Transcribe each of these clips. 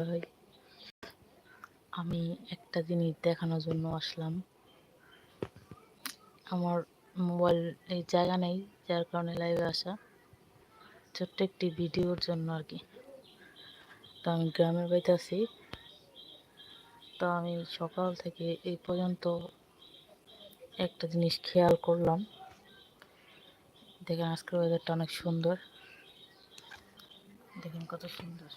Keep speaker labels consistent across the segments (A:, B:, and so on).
A: ভাই। আমি একটা জিনিস দেখানোর জন্য আসলাম। আমার মোবাইল এই জায়গা নেই, যার কারণে লাইভে আসা। ছোট্ট একটি ভিডিওর জন্য আর কি। তো আমি গ্রামের বাড়িতে আছি তো আমি সকাল থেকে এই পর্যন্ত একটা জিনিস খেয়াল করলাম। দেখেন আজকের ওয়েদারটা অনেক সুন্দর। দেখেন কত সুন্দর।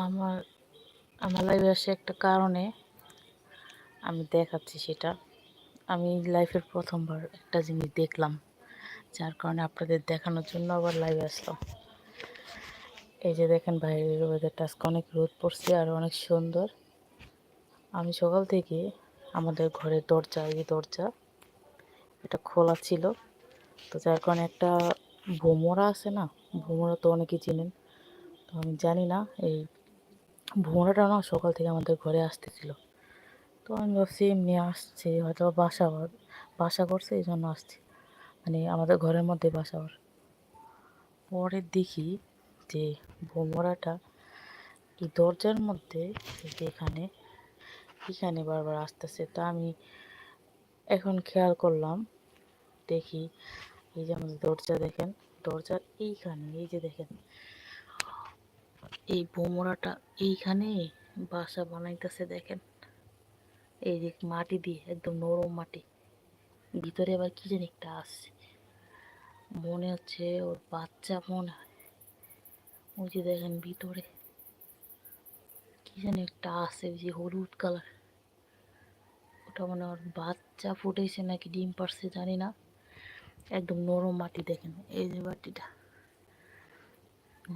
A: আমার আমার লাইফে আসে একটা কারণে আমি দেখাচ্ছি সেটা। আমি লাইফের প্রথমবার একটা জিনিস দেখলাম, যার কারণে আপনাদের দেখানোর জন্য আবার লাইভে আসলাম। এই যে দেখেন বাইরের ওয়েদারটা আজকে অনেক রোদ পড়ছে আর অনেক সুন্দর। আমি সকাল থেকে আমাদের ঘরের দরজা, এই দরজা, এটা খোলা ছিল। তো যার কারণে একটা ভোমরা আছে না, ভোমরা তো অনেকেই চেনেন। তো আমি জানি না, এই ভোমরাটা না সকাল থেকে আমাদের ঘরে আসতেছিল। তো আমি ভাবছি, এমনি আসছে হয়তো বাসা বাসা করছে এই জন্য আসছে। মানে আমাদের ঘরের মধ্যে বাসা ওর পরে দেখি যে ভোমরাটা এই দরজার মধ্যে এখানে এখানে বারবার আসতেছে। তা আমি এখন খেয়াল করলাম, দেখি এই যে আমাদের দরজা দেখেন, দরজার এইখানে, এই যে দেখেন এই বোমরাটা এইখানে বাসা বানাইতেছে দেখেন। এই যে মাটি দিয়ে, একদম নরম মাটি। ভিতরে আবার কি জানি একটা আসছে মনে হচ্ছে ওর বাচ্চা মনে হয়। ওই যে দেখেন ভিতরে। কি জানি একটা আছে, ওই যে হলুদ কালার। ওটা মনে ওর বাচ্চা ফুটেছে নাকি ডিম পারছে জানি না। একদম নরম মাটি দেখেন, এই যে মাটিটা।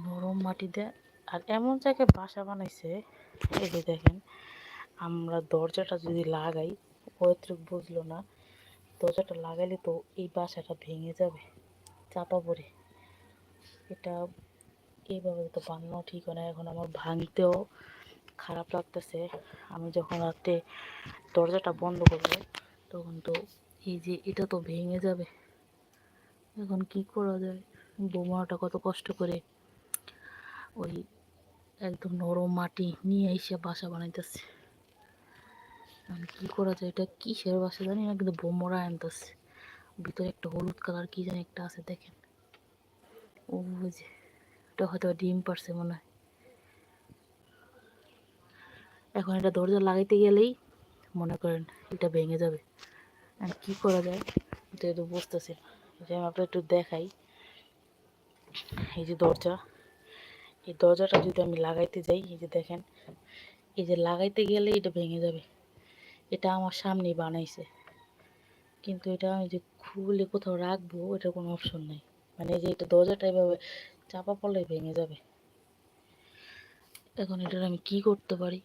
A: নরম মাটিতে আর এমন জায়গায় বাসা বানাইছে, এই যে দেখেন, আমরা দরজাটা যদি লাগাই, পৈতৃক বুঝলো না, দরজাটা লাগাইলে তো এই বাসাটা ভেঙে যাবে, চাপা পড়ে। এটা এইভাবে তো বানানো ঠিক হয় না, এখন আমার ভাঙতেও খারাপ লাগতেছে। আমি যখন রাতে দরজাটা বন্ধ করব, তখন তো এই যে এটা তো ভেঙে যাবে। এখন কি করা যায়? বোমাটা কত কষ্ট করে ওই একদম নরম মাটি নিয়ে এসে বাসা বানাইতেছে। কি করা যায়, এটা কিসের বাসা জানি না, কিন্তু বোমরা আনতেছে। ভিতরে একটা হলুদ কালার কি জানি একটা আছে, দেখেন। ও যে, এটা হয়তো ডিম পারছে মনে হয়। এখন এটা দরজা লাগাইতে গেলেই মনে করেন এটা ভেঙে যাবে। আর কি করা যায়, এটা একটু বুঝতেছি যে আমি আপনার একটু দেখাই। এই যে দরজা। এই দরজাটা যদি আমি লাগাইতে যাই, এই যে দেখেন, এই যে লাগাইতে গেলে এটা ভেঙে যাবে। এটা আমার সামনেই বানাইছে। কিন্তু এটা আমি যে খুলে কোথাও রাখব এটা কোনো অপশন নেই। মানে যে এটা দরজাটা এভাবে চাপা পড়লে ভেঙে যাবে। এখন এটার আমি কি করতে পারি?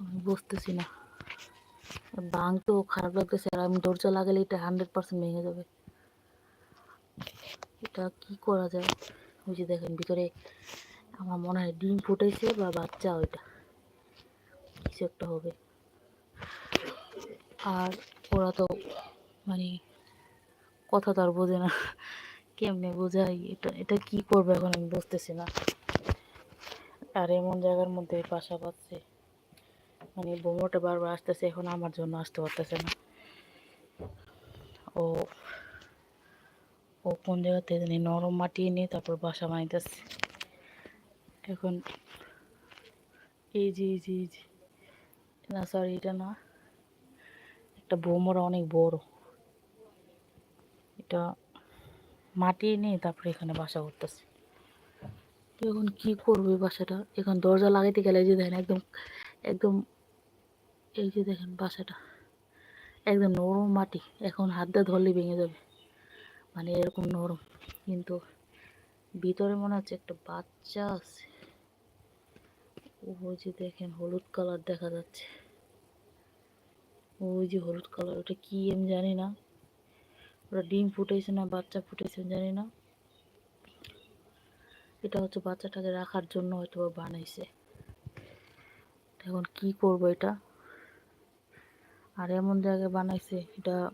A: আমি বুঝতেছি না। তো খারাপ লাগতেছে। আর আমি দরজা লাগালে এটা হান্ড্রেড পার্সেন্ট ভেঙে যাবে। এটা কি করা যায়? ওই যে দেখেন ভিতরে আমার মনে হয় ডিম ফুটেছে বা বাচ্চা ওইটা। কিছু একটা হবে। আর ওরা তো মানে কথা তো আর বোঝে না। কেমনে বোঝাই এটা এটা কি করবে এখন আমি বুঝতেছি না। আর এমন জায়গার মধ্যে বাসা পাচ্ছে মানে বোমোটা বারবার আসতেছে, এখন আমার জন্য আসতে পারতেছে না। ও ও কোন জায়গাতে জানি নরম মাটি নিয়ে তারপর বাসা বানাইতেছে। এখন এই যে এই যে, এই না সরি এটা না। একটা বোমরা অনেক বড়। এটা মাটি নিয়ে তারপরে এখানে বাসা করতেছে। এখন কি করবে বাসাটা? এখন দরজা লাগাইতে গেলে যে দেখেন, একদম একদম এই যে দেখেন বাসাটা। একদম নরম মাটি। এখন হাত দিয়ে ধরলে ভেঙে যাবে। মানে এরকম নরম। কিন্তু ভিতরে মনে হচ্ছে একটা বাচ্চা আছে। ওই যে দেখেন হলুদ কালার দেখা যাচ্ছে। ওই যে হলুদ কালার, ওটা কি আমি জানি না। ওটা ডিম ফুটেছে না বাচ্চা ফুটেছে জানি না। এটা হচ্ছে বাচ্চাটাকে রাখার জন্য হয়তো বানাইছে। এখন কি করব এটা? আর এমন জায়গায় বানাইছে, এটা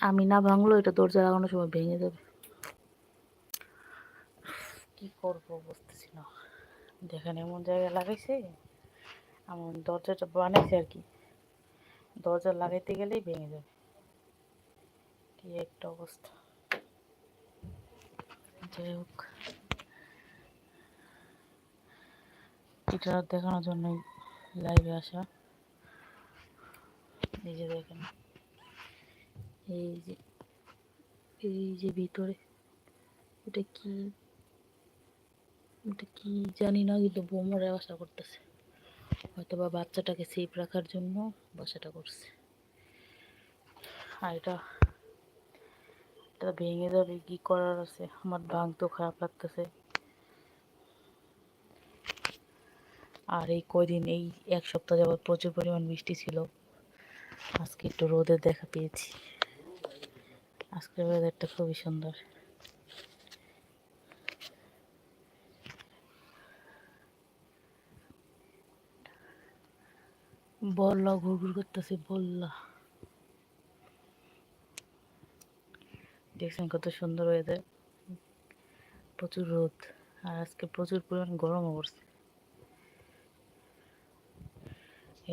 A: আমি না ভাঙলো, এটা দরজা লাগানোর সময় ভেঙে যাবে। কি করব বুঝতেছি না। দেখেন এমন জায়গায় লাগাইছে এমন দরজাটা বানাইছে আর কি। দরজা লাগাইতে গেলেই ভেঙে যাবে। কি একটা অবস্থা। যাই হোক। এটা দেখানোর জন্যই লাইভে আসা। নিজে দেখেন। এই যে এই যে ভিতরে, এটা কি এটা কি জানি না, কিন্তু বোমার আশা করতেছে। হয়তো বা বাচ্চাটাকে সেফ রাখার জন্য বাসাটা করছে। আর এটা এটা ভেঙে যাবে, কি করার আছে? আমার ভাঙতেও খারাপ লাগতেছে। আর এই কয়দিন, এই এক সপ্তাহ যাবৎ প্রচুর পরিমাণ বৃষ্টি ছিল। আজকে একটু রোদের দেখা পেয়েছি। আজকের ওয়েদারটা খুবই সুন্দর। বললা ঘুরঘুর করতেছে, বললা। দেখছেন কত সুন্দর ওয়েদার প্রচুর রোদ, আর আজকে প্রচুর পরিমাণ গরমও পড়ছে।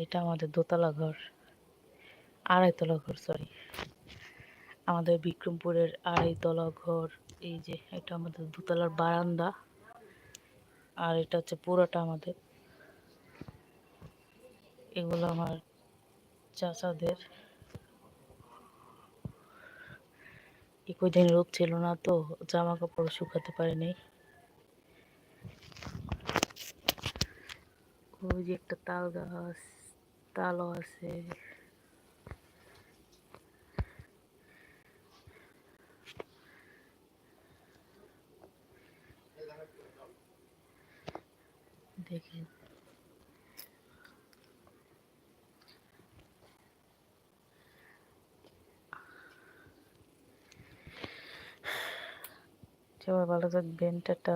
A: এটা আমাদের দোতলা ঘর, আড়াইতলা ঘর সরি আমাদের বিক্রমপুরের আড়াইতলা ঘর, এই যে এটা আমাদের দোতলার বারান্দা, আর এটা হচ্ছে পুরোটা আমাদের। এগুলো আমার চাচাদের। একই কদিন রোদ ছিল না তো জামা কাপড় শুকাতে পারিনি। ওই যে একটা তাল গাছ, তালও আছে। দেখেন। সবাই ভালো থাকবেন টাটা।